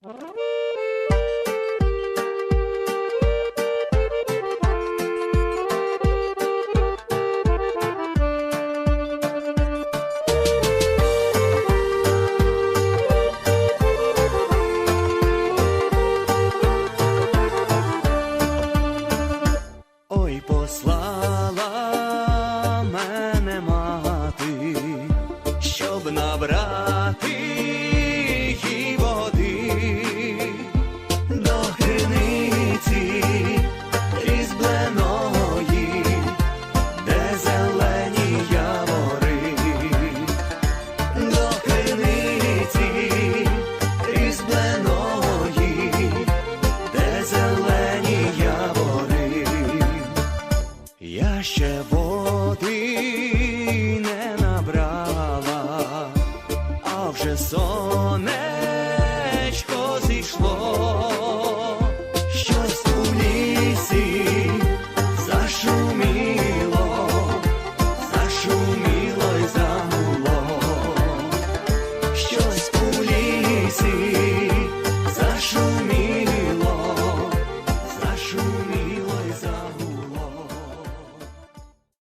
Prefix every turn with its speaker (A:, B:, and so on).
A: Ой, послала мене щоб набрати. ще води не набрала, а вже соне.